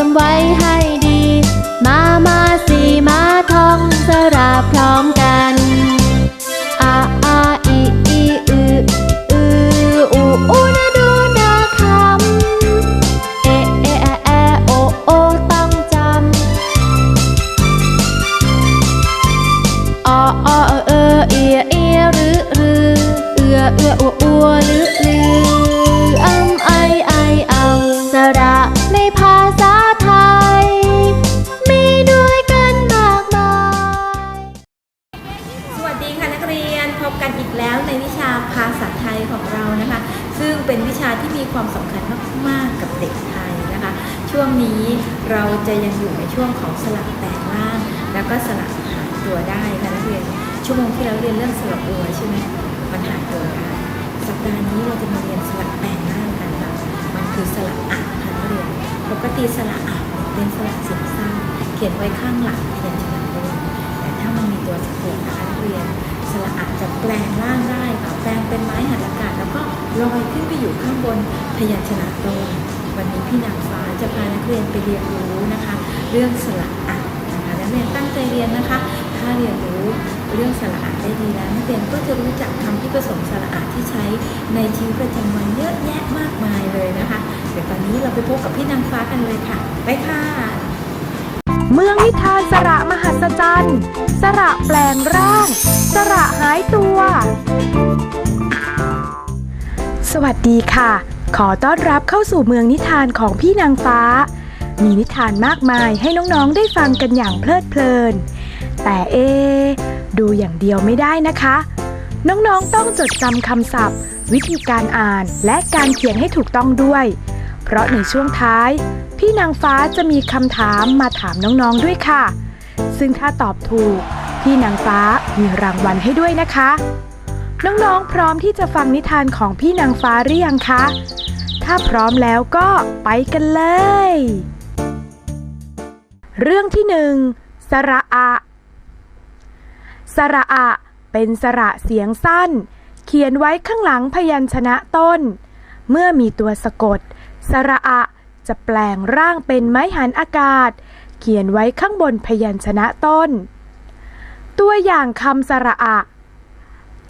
จำไว้ให้ดี มามาสีมาทองสระพร้อมกันอาอาอีอีอืออืออูอูนะดูนะคำเอเอแอแอโอโอต้องจำออออเออเอียเอียรือรือเอือเอืออัวอัวลือลือ ความสำคัญมากๆกับเด็กไทยนะคะ ช่วงนี้เราจะยังอยู่ในช่วงของสลับแปลงร่าง แล้วก็สลับหายตัวได้ค่ะนักเรียนชั่วโมงที่เราเรียนเรื่องสลับตัวใช่ไหมมันหายตัวได้สัปดาห์นี้เราจะมาเรียนสลับแปลงร่างกันค่ะมันคือสลับอะค่ะนักเรียนปกติสระอะเป็นสระเสียงสั้นเขียนไว้ข้างหลังพยัญชนะต้นแต่ถ้ามันมีตัวสะกดนะคะนักเรียนสระอาจจะแปลงร่างได้ค่ะแปลงเป็นไม้หันอา ลอยขึ้นไปอยู่ข้างบนพยัญชนะต้นวันนี้พี่นางฟ้าจะพานักเรียนไปเรียนรู้นะคะ เรื่องสระอานะคะนักเรียนตั้งใจเรียนนะคะ ถ้าเรียนรู้เรื่องสระอาได้ดีแล้วนักเรียนก็จะรู้จักคำที่ผสมสระอาที่ใช้ในชีวิตประจำวันเยอะแยะมากมายเลยนะคะ เดี๋ยวตอนนี้เราไปพบกับพี่นางฟ้ากันเลยค่ะ ไปค่ะ เมืองนิทานสระมหัศจรรย์ สระแปลงร่าง สระหายตัว สวัสดีค่ะ ขอต้อนรับเข้าสู่เมืองนิทานของพี่นางฟ้า มีนิทานมากมายให้น้องๆได้ฟังกันอย่างเพลิดเพลิน แต่เอ ดูอย่างเดียวไม่ได้นะคะ น้องๆต้องจดจำคำศัพท์ วิธีการอ่านและการเขียนให้ถูกต้องด้วย เพราะในช่วงท้าย พี่นางฟ้าจะมีคำถามมาถามน้องๆด้วยค่ะ ซึ่งถ้าตอบถูก พี่นางฟ้ามีรางวัลให้ด้วยนะคะ น้องๆ พร้อมที่จะฟังนิทานของพี่นางฟ้าหรือยังคะ ถ้าพร้อมแล้วก็ไปกันเลย เรื่องที่หนึ่งสระอะสระอะ เป็นสระเสียงสั้น เขียนไว้ข้างหลังพยัญชนะต้น เมื่อมีตัวสะกด สระอะจะแปลงร่างเป็นไม้หันอากาศ เขียนไว้ข้างบนพยัญชนะต้น ตัวอย่างคำสระอะ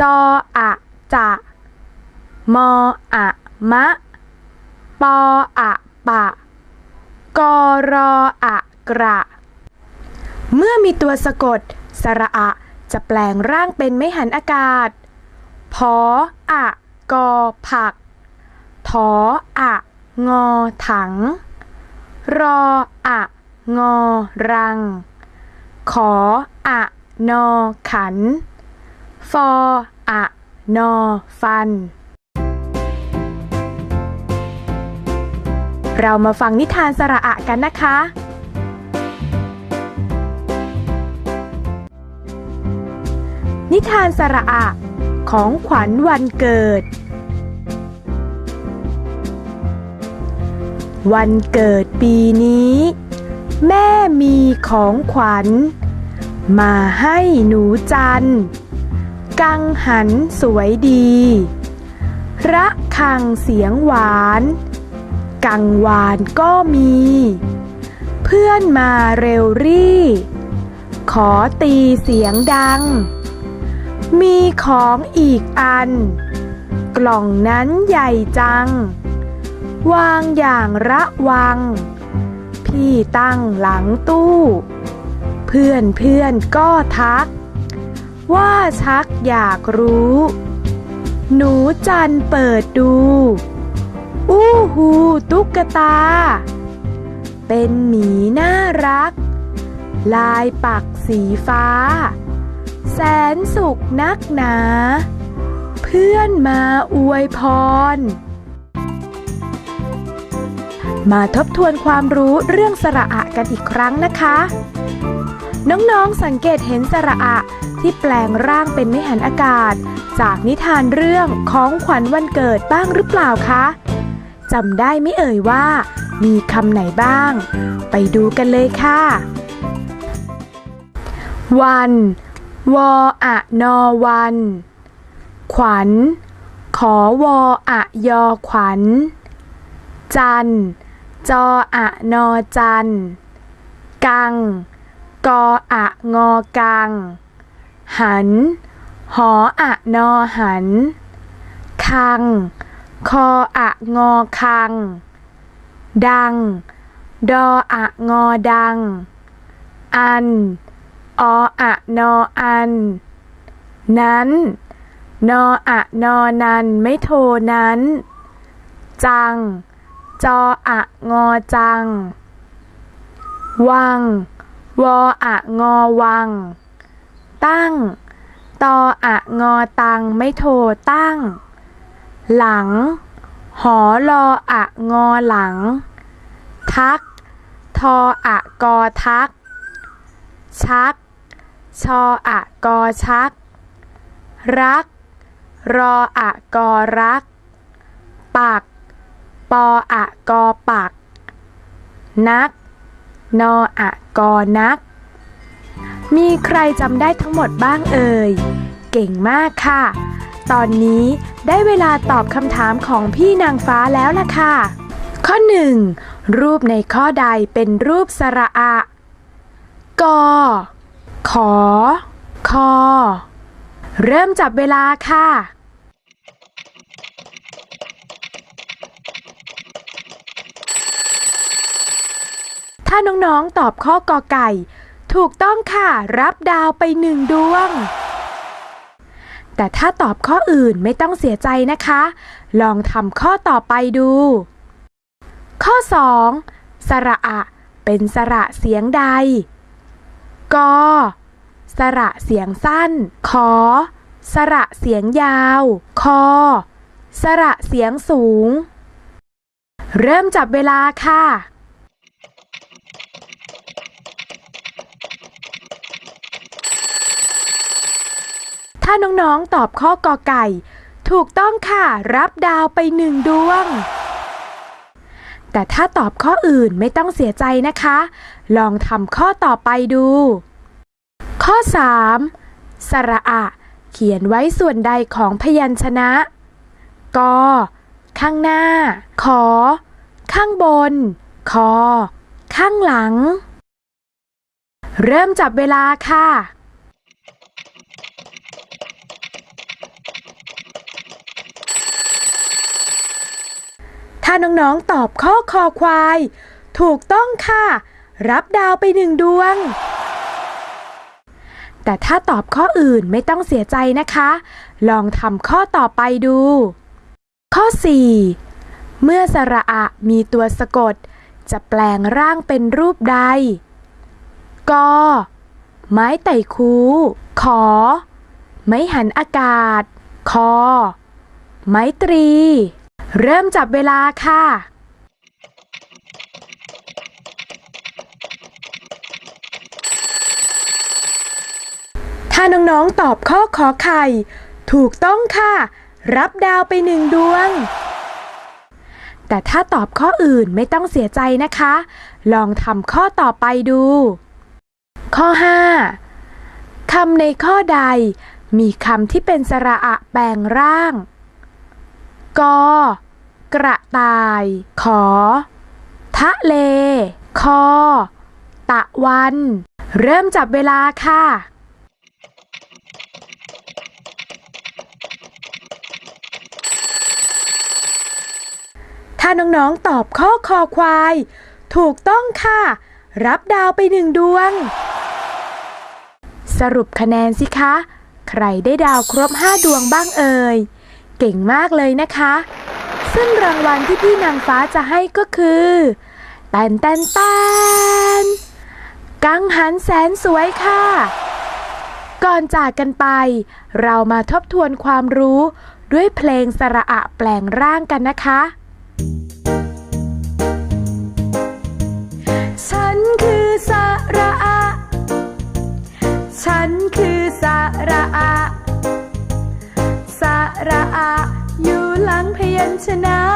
จออะจะมออะมะ ปออะปะ กอรออะกระ เมื่อมีตัวสะกด สระอะ จะแปลงร่างเป็นไม่หันอากาศ พออะกอผักถออะงอถัง รออะงอรัง ขออะนอขัน ฟออะนอ ฟัน เรามาฟังนิทานสระอะกันนะคะ นิทานสระอะ ของขวัญวันเกิด วันเกิดปีนี้ แม่มีของขวัญ มาให้หนูจัน กังหันสวยดี ระคังเสียงหวาน กังวานก็มี เพื่อนมาเร็วรี่ ขอตีเสียงดัง มีของอีกอัน กล่องนั้นใหญ่จัง วางอย่างระวัง พี่ตั้งหลังตู้ เพื่อนเพื่อนก็ทัก ว่าชักอยากรู้ หนูจันเปิดดู อู้หูตุ๊กตา เป็นหมีน่ารัก ลายปักสีฟ้า แสนสุขนักหนา เพื่อนมาอวยพร มาทบทวนความรู้เรื่องสระอะกันอีกครั้งนะคะ น้องๆสังเกตเห็นสระอะ ที่แปลงร่างเป็นไม่หันอากาศ จากนิทานเรื่องของขวัญวันเกิดบ้างหรือเปล่าคะจำได้ไม่เอ่ยว่า มีคำไหนบ้าง ไปดูกันเลยค่ะ วัน วออะนอวัน ขวัญ ขอวออะยอขวัญ จันจออะนอจันกัง กออะงอกัง หัน หออะนอหัน คัง คออะงอคัง ดัง ดออะงอดัง อัน ออะนออัน นั้น นออะนอนันไม่โทนั้น จัง จออะงอจัง วัง วออะงอวัง ตั้ง ตออะงอตัง ไม่โทตั้ง หลัง หอลออะงอหลัง ทัก ทออะกอทัก ชัก ชออะกอชัก รัก รออะกอรัก ปัก ปออะกอปัก นัก นออะกอนัก มีใครจำได้ทั้งหมดบ้างเอ่ย เก่งมากค่ะ ตอนนี้ได้เวลาตอบคำถามของพี่นางฟ้าแล้วล่ะค่ะ ข้อ 1. รูปในข้อใดเป็นรูปสระอะกอขอ คอ เริ่มจับเวลาค่ะ ถ้าน้องๆตอบข้อกอไก่ ถูกต้องค่ะรับดาวไปหนึ่งดวง แต่ถ้าตอบข้ออื่นไม่ต้องเสียใจนะคะ ลองทำข้อต่อไปดู ข้อ 2. สระอะ เป็นสระเสียงใดกอสระเสียงสั้น ขอ สระเสียงยาว คอ สระเสียงสูง เริ่มจับเวลาค่ะ ถ้าน้องๆตอบข้อกอไก่ ถูกต้องค่ะ รับดาวไปหนึ่งดวง แต่ถ้าตอบข้ออื่นไม่ต้องเสียใจนะคะ ลองทำข้อต่อไปดู ข้อ 3. สระอะ เขียนไว้ส่วนใดของพยัญชนะ ก ข้างหน้า ขอ ข้างบน คอ ข้างหลัง เริ่มจับเวลาค่ะ ถ้าน้องๆตอบข้อคอควาย ถูกต้องค่ะ รับดาวไปหนึ่งดวง แต่ถ้าตอบข้ออื่นไม่ต้องเสียใจนะคะ ลองทำข้อต่อไปดู ข้อ 4 เมื่อสระอะมีตัวสะกด จะแปลงร่างเป็นรูปใดกไม้ไต่คูขอ ไม้หันอากาศ คอ ไม้ตรี เริ่มจับเวลาค่ะ ถ้าน้องๆตอบข้อขอไข่ ถูกต้องค่ะ รับดาวไปหนึ่งดวง แต่ถ้าตอบข้ออื่นไม่ต้องเสียใจนะคะ ลองทำข้อต่อไปดู ข้อ 5 คำในข้อใด มีคำที่เป็นสระอะแปลงร่างก กระต่าย ขอ ทะเล คอ ตะวัน เริ่มจับเวลาค่ะ ถ้าน้องๆตอบข้อคอควาย ถูกต้องค่ะ รับดาวไปหนึ่งดวง สรุปคะแนนสิคะ ใครได้ดาวครบ5ดวงบ้างเอ่ย เก่งมากเลยนะคะ ซึ่งรางวัลที่พี่นางฟ้าจะให้ก็คือแตนแตนแตนกังหันแสนสวยค่ะ ก่อนจากกันไป เรามาทบทวนความรู้ด้วยเพลงสระอะแปลงร่างกันนะคะ ฉันคือ ชนะ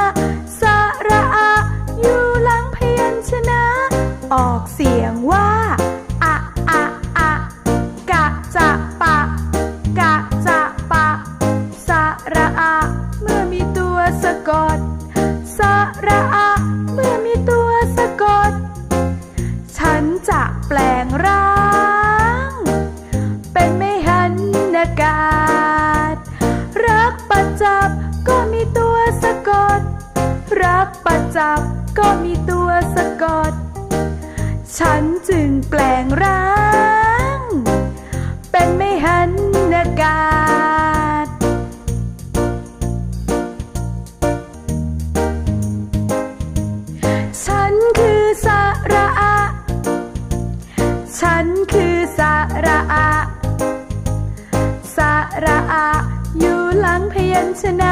พ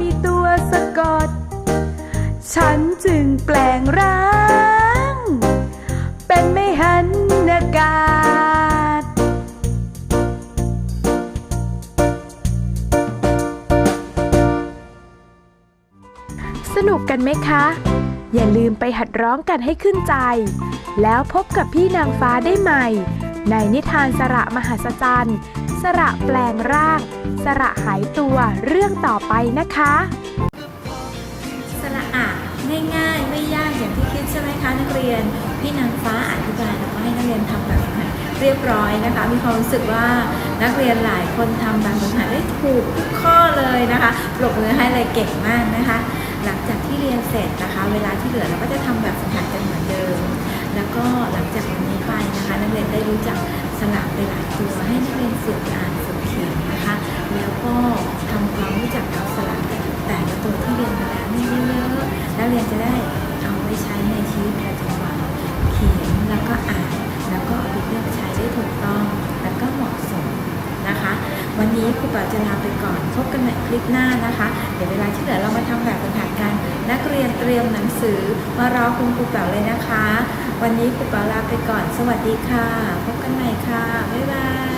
มีตัวสะกด ฉันจึงแปลงร่าง เป็นไม่หันอากาศ สนุกกันไหมคะ อย่าลืมไปหัดร้องกันให้ขึ้นใจ แล้วพบกับพี่นางฟ้าได้ใหม่ ในนิทานสระมหัศจรรย์ สระแปลงร่าง สระหายตัวเรื่องต่อไปนะคะ สระอะง่ายๆ ไม่ยากอย่างที่คิดใช่ไหมคะนักเรียน พี่นางฟ้าอธิบายแล้วก็ให้นักเรียนทำแบบเรียบร้อยนะคะ มีความรู้สึกว่านักเรียนหลายคนทำแบบฝึกหัดได้ถูกทุกข้อเลยนะคะปรบมือให้เลยเก่งมากนะคะ หลังจากที่เรียนเสร็จนะคะ เวลาที่เหลือเราก็จะทำแบบฝึกหัดกันเหมือนเดิม แล้วก็หลังจากวันนี้ไปนะคะ นักเรู้จักสระไปหลายตัวให้นักเรียนฝึกอ่านฝึกเขียนนะคะ แล้วก็ทำความรู้จักกับสระแต่ละตัวที่เรียนมาแล้วนี่เยอะๆแล้วเรียนจะได้เอาไปใช้ในชีวิตประจำวันเขียนแล้วก็อ่านแล้วก็เอาไปเลือกใช้ได้ถูกต้องแล้วก็เหมาะสมนะคะ วันนี้ครูป๋าจะลาไปก่อนพบกันใหม่คลิปหน้านะคะ เดี๋ยวเวลาที่เหลือเรามาทำแบบฝึกหัดกันนักเรียนเตรียมหนังสือมารอคุณครูเป๋าเลยนะคะ วันนี้ครูปาลาไปก่อน สวัสดีค่ะ พบกันใหม่ค่ะ บ๊ายบาย